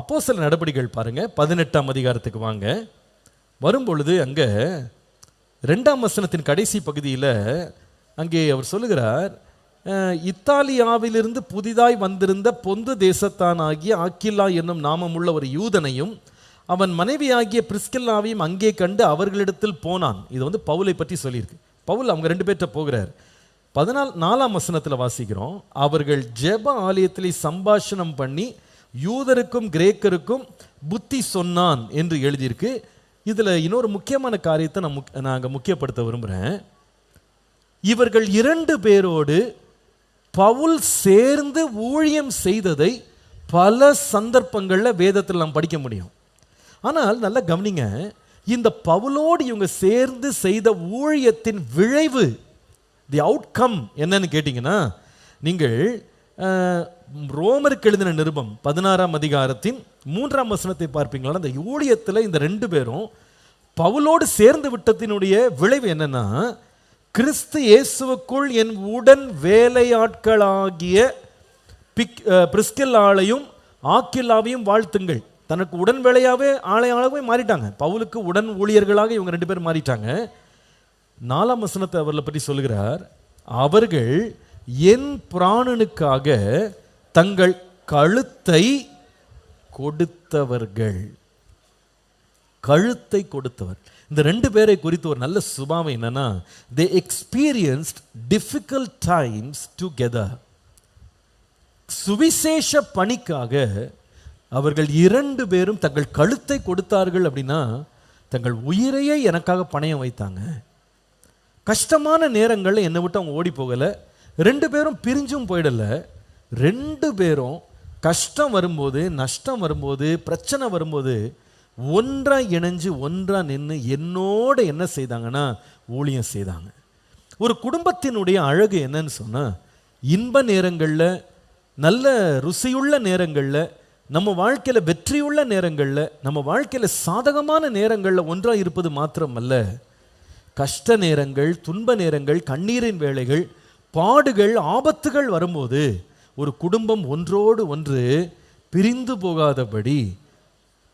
அப்போ சில நடவடிக்கைகள் பாருங்கள் பதினெட்டாம் அதிகாரத்துக்கு வாங்க. வரும்பொழுது அங்கே ரெண்டாம் வசனத்தின் கடைசி பகுதியில் அங்கே அவர் சொல்லுகிறார் இத்தாலியாவிலிருந்து புதிதாய் வந்திருந்த பொந்து தேசத்தானாகிய ஆக்கில்லா என்னும் நாமமுள்ள ஒரு யூதனையும் அவன் மனைவியாகிய பிரிஸ்கில்லாவையும் அங்கே கண்டு அவர்களிடத்தில் போனான். இது வந்து பவுலை பற்றி சொல்லியிருக்கு. பவுல் அவங்க ரெண்டு பேர்கிட்ட போகிறார். பதினால் நாலாம் வசனத்தில் வாசிக்கிறோம். அவர்கள் ஜெப ஆலயத்திலே சம்பாஷணம் பண்ணி யூதருக்கும் கிரேக்கருக்கும் புத்தி சொன்னான் என்று எழுதியிருக்கு. இதில் இன்னொரு முக்கியமான காரியத்தை நான் முக் நாங்கள் முக்கியப்படுத்த விரும்புகிறேன் இவர்கள் இரண்டு பேரோடு பவுல் சேர்ந்து ஊழியம் செய்ததை பல சந்தர்ப்பங்களில் வேதத்தில் நாம் படிக்க முடியும். ஆனால் நல்லா கவனிங்க இந்த பவுலோடு இவங்க சேர்ந்து செய்த ஊழியத்தின் விளைவு தி அவுட்கம் என்னன்னு கேட்டிங்கன்னா நீங்கள் ரோமருக்கு எழுதின நிருபம் பதினாறாம் அதிகாரத்தின் மூன்றாம் வசனத்தை பார்ப்பீங்களா? அந்த ஊழியத்தில் இந்த ரெண்டு பேரும் பவுலோடு சேர்ந்து விட்டத்தினுடைய விளைவு என்னன்னா கிறிஸ்து இயேசுவுக்குள் என் உடன் வேலையாட்களாகிய பிக் பிரிஸ்கில் ஆளையும் ஆக்கில்லாவையும் வாழ்த்துங்கள். தனக்கு உடன் வேலையாகவே ஆளையாளவே மாறிட்டாங்க. பவுலுக்கு உடன் ஊழியர்களாக இவங்க ரெண்டு பேரும் மாறிட்டாங்க. நாலாம் வசனத்தை அவர்களை பற்றி சொல்கிறார் அவர்கள் என் பிராணனுக்காக தங்கள் கழுத்தை கொடுத்தவர்கள். கழுத்தை கொடுத்தவர். இந்த ரெண்டு பேரை குறித்து ஒரு நல்ல சுபாவம் என்னன்னா they experienced difficult times together சுவிசேஷ பணிக்காக அவர்கள் இரண்டு பேரும் தங்கள் கழுத்தை கொடுத்தார்கள் அப்படின்னா தங்கள் உயிரையே எனக்காக பணயம் வைத்தாங்க. கஷ்டமான நேரங்களில் என்னை விட்டு அவங்க ஓடி போகலை. ரெண்டு பேரும் பிரிஞ்சும் போயிடல. ரெண்டு பேரும் கஷ்டம் வரும்போது நஷ்டம் வரும்போது பிரச்சனை வரும்போது ஒன்றாக இணைஞ்சு ஒன்றாக நின்று என்னோட என்ன செய்தாங்கன்னா ஊழியம் செய்தாங்க. ஒரு குடும்பத்தினுடைய அழகு என்னன்னு சொன்னால் இன்ப நேரங்களில் நல்ல ருசியுள்ள நேரங்களில் நம்ம வாழ்க்கையில் வெற்றியுள்ள நேரங்களில் நம்ம வாழ்க்கையில் சாதகமான நேரங்களில் ஒன்றாக இருப்பது மாத்திரமல்ல. கஷ்ட நேரங்கள் துன்ப நேரங்கள் கண்ணீரின் வேலைகள் பாடுகள் ஆபத்துகள் வரும்போது ஒரு குடும்பம் ஒன்றோடு ஒன்று பிரிந்து போகாதபடி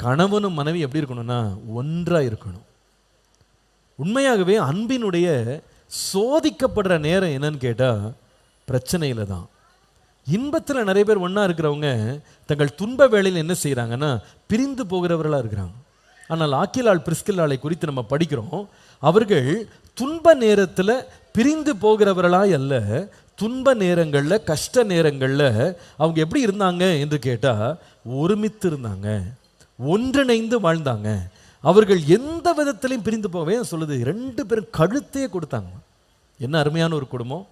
கணவனும் மனைவி எப்படி இருக்கணும்னா ஒன்றா இருக்கணும். உண்மையாகவே அன்பினுடைய சோதிக்கப்படுற நேரம் என்னன்னு கேட்டால் பிரச்சனையில தான். இன்பத்தில் நிறைய பேர் ஒன்றா இருக்கிறவங்க தங்கள் துன்ப வேலையில் என்ன செய்கிறாங்கன்னா பிரிந்து போகிறவர்களாக இருக்கிறாங்க. ஆனால் ஆக்கிலால் பிரிஸ்கில்லாலை குறித்து நம்ம படிக்கிறோம் அவர்கள் துன்ப நேரத்தில் பிரிந்து போகிறவர்களாய் அல்ல. துன்ப நேரங்களில் கஷ்ட நேரங்களில் அவங்க எப்படி இருந்தாங்க என்று கேட்டால் ஒருமித்து இருந்தாங்க ஒன்றிணைந்து வாழ்ந்தாங்க. அவர்கள் எந்த விதத்திலையும் பிரிந்து போகவே சொல்லுது ரெண்டு பேரும் கழுத்தையே கொடுத்தாங்க. என்ன அருமையான ஒரு குடும்பம்.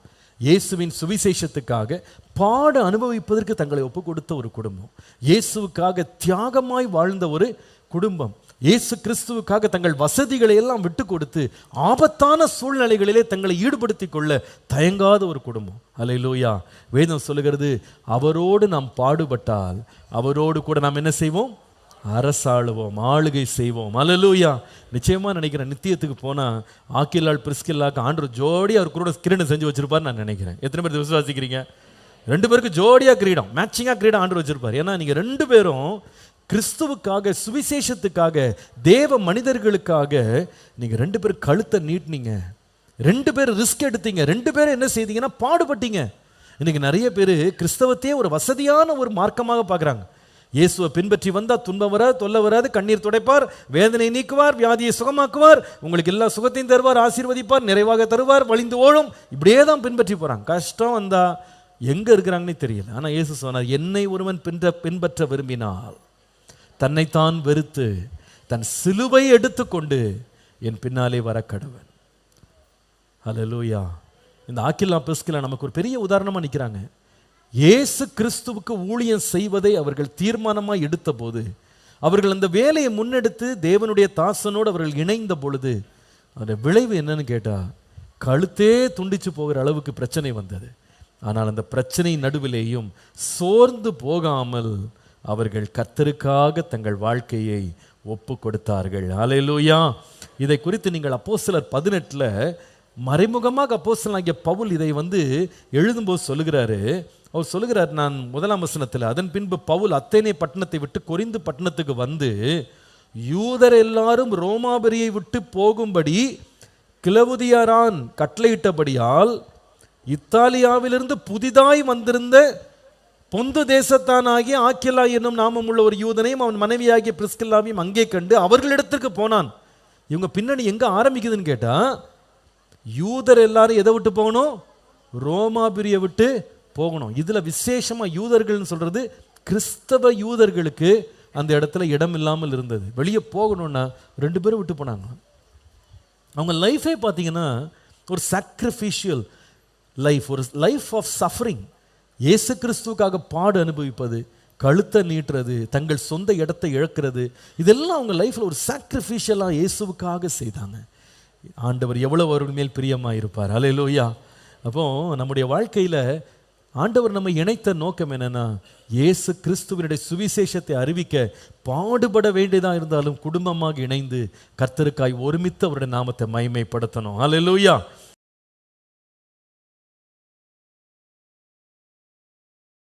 இயேசுவின் சுவிசேஷத்துக்காக பாட அனுபவிப்பதற்கு தங்களை ஒப்பு கொடுத்த ஒரு குடும்பம். இயேசுவுக்காக தியாகமாய் வாழ்ந்த ஒரு குடும்பம். இயேசு கிறிஸ்துவுக்காக தங்கள் வசதிகளை எல்லாம் விட்டு கொடுத்து ஆபத்தான சூழ்நிலைகளிலே தங்களை ஈடுபடுத்தி கொள்ள தயங்காத ஒரு குடும்பம். அலை லோயா வேதம் சொல்லுகிறது அவரோடு நாம் பாடுபட்டால் அவரோடு கூட நாம் என்ன செய்வோம்? அரசாளுவோம் ஆளுகை செய்வோம். அலலூயா நிச்சயமாக நினைக்கிறேன் நித்தியத்துக்கு போனால் ஆக்கிலால் பிரிஸ்கில்லாக்கு ஆண்டவர் ஜோடி அவர் கூட கிரீடம் செஞ்சு வச்சிருப்பார் நான் நினைக்கிறேன். எத்தனை பேர் விசுவாசிக்கிறீங்க? ரெண்டு பேருக்கு ஜோடியாக கிரீடம் மேட்சிங்காக கிரீடம் ஆண்டவர் வச்சிருப்பார். ஏன்னா நீங்கள் ரெண்டு பேரும் கிறிஸ்துவுக்காக சுவிசேஷத்துக்காக தேவ மனிதர்களுக்காக நீங்கள் ரெண்டு பேரும் கழுத்தை நீட்டினீங்க. ரெண்டு பேர் ரிஸ்க் எடுத்தீங்க. ரெண்டு பேரும் என்ன செய்தீங்கன்னா பாடுபட்டீங்க. இன்றைக்கி நிறைய பேர் கிறிஸ்தவத்தையே ஒரு வசதியான ஒரு மார்க்கமாக பார்க்குறாங்க. இயேசுவை பின்பற்றி வந்தால் துன்பம் வராது தொல்லை வராது கண்ணீர் துடைப்பார் வேதனை நீக்குவார் வியாதியை சுகமாக்குவார் உங்களுக்கு எல்லா சுகத்தையும் தருவார் ஆசீர்வதிப்பார் நிறைவாக தருவார் வழிந்து ஓழும் இப்படியே தான் பின்பற்றி போகிறாங்க கஷ்டம் வந்தால் எங்கே இருக்கிறாங்கன்னே தெரியல. ஆனால் இயேசு சொன்னார் என்னை ஒருவன் பின்பற்ற பின்பற்ற விரும்பினால் தன்னைத்தான் வெறுத்து தன் சிலுவை எடுத்துக்கொண்டு என் பின்னாலே வர கடவன் ஹalleluya இந்த ஆக்கில்லா பெஸ்கில் நமக்கு ஒரு பெரிய உதாரணமாக நிற்கிறாங்க இயேசு கிறிஸ்துவுக்கு ஊழியம் செய்வதை அவர்கள் தீர்மானமாய் எடுத்தபோது அவர்கள் அந்த வேலையை முன்னெடுத்து தேவனுடைய தாசனோடு அவர்கள் இணைந்த பொழுது அதோட விளைவு என்னன்னு கேட்டால் கழுத்தே துண்டிச்சு போகிற அளவுக்கு பிரச்சனை வந்தது. ஆனால் அந்த பிரச்சனை நடுவிலேயும் சோர்ந்து போகாமல் அவர்கள் கத்தருக்காக தங்கள் வாழ்க்கையை ஒப்பு கொடுத்தார்கள் ஹalleluya இதை குறித்து நீங்கள் அப்போஸ்தலர் பதினெட்டில் மறைமுகமாக அப்போஸ்தலனாகிய பவுல் இதை வந்து எழுதும்போது சொல்லுகிறாரு. அவர் சொல்லுகிறார் நான் முதலாம் வசனத்தில் அதன் பின்பு பவுல் அத்தேனே பட்டணத்தை விட்டு கொரிந்து பட்டணத்துக்கு வந்து யூதர் எல்லாரும் ரோமாபுரியை விட்டு போகும்படி கிளவுதியாரான் கட்டளையிட்டபடியால் இத்தாலியாவிலிருந்து புதிதாய் வந்திருந்த பொந்து தேசத்தானாகிய ஆக்கிலா என்னும் நாமம் உள்ள ஒரு யூதனையும் அவன் மனைவியாகிய பிரிஸ்கில்லாவையும் அங்கே கண்டு அவர்களிடத்திற்கு போனான். இவங்க பின்னணி எங்கே ஆரம்பிக்குதுன்னு கேட்டால் யூதர் எல்லாரும் எதை விட்டு போகணும்? ரோமாபுரியை விட்டு போகணும். இதில் விசேஷமாக யூதர்கள்னு சொல்கிறது கிறிஸ்தவ யூதர்களுக்கு அந்த இடத்துல இடம் இல்லாமல் இருந்தது. வெளியே போகணும்னா ரெண்டு பேரும் விட்டு போனாங்க. அவங்க லைஃபே பார்த்தீங்கன்னா ஒரு சாக்ரிஃபிஷியல் லைஃப் ஒரு லைஃப் ஆஃப் சஃபரிங் இயேசு கிறிஸ்துவுக்காக பாடு அனுபவிப்பது கழுத்தை நீட்டுறது தங்கள் சொந்த இடத்தை இழக்கிறது இதெல்லாம் அவங்க லைஃப்பில் ஒரு சாக்ரிஃபிஷியலாக இயேசுவுக்காக செய்தாங்க. ஆண்டவர் எவ்வளோ அவர்கள் மேல் பிரியமாக இருப்பார் அலையிலோயா அப்போ நம்முடைய வாழ்க்கையில் ஆண்டவர் நம்ம இணைத்த நோக்கம் என்னென்னா இயேசு கிறிஸ்துவனுடைய சுவிசேஷத்தை அறிவிக்க பாடுபட வேண்டியதாக இருந்தாலும் குடும்பமாக இணைந்து கர்த்தருக்காய் ஒருமித்து அவருடைய நாமத்தை மகிமைப்படுத்தணும். லோயா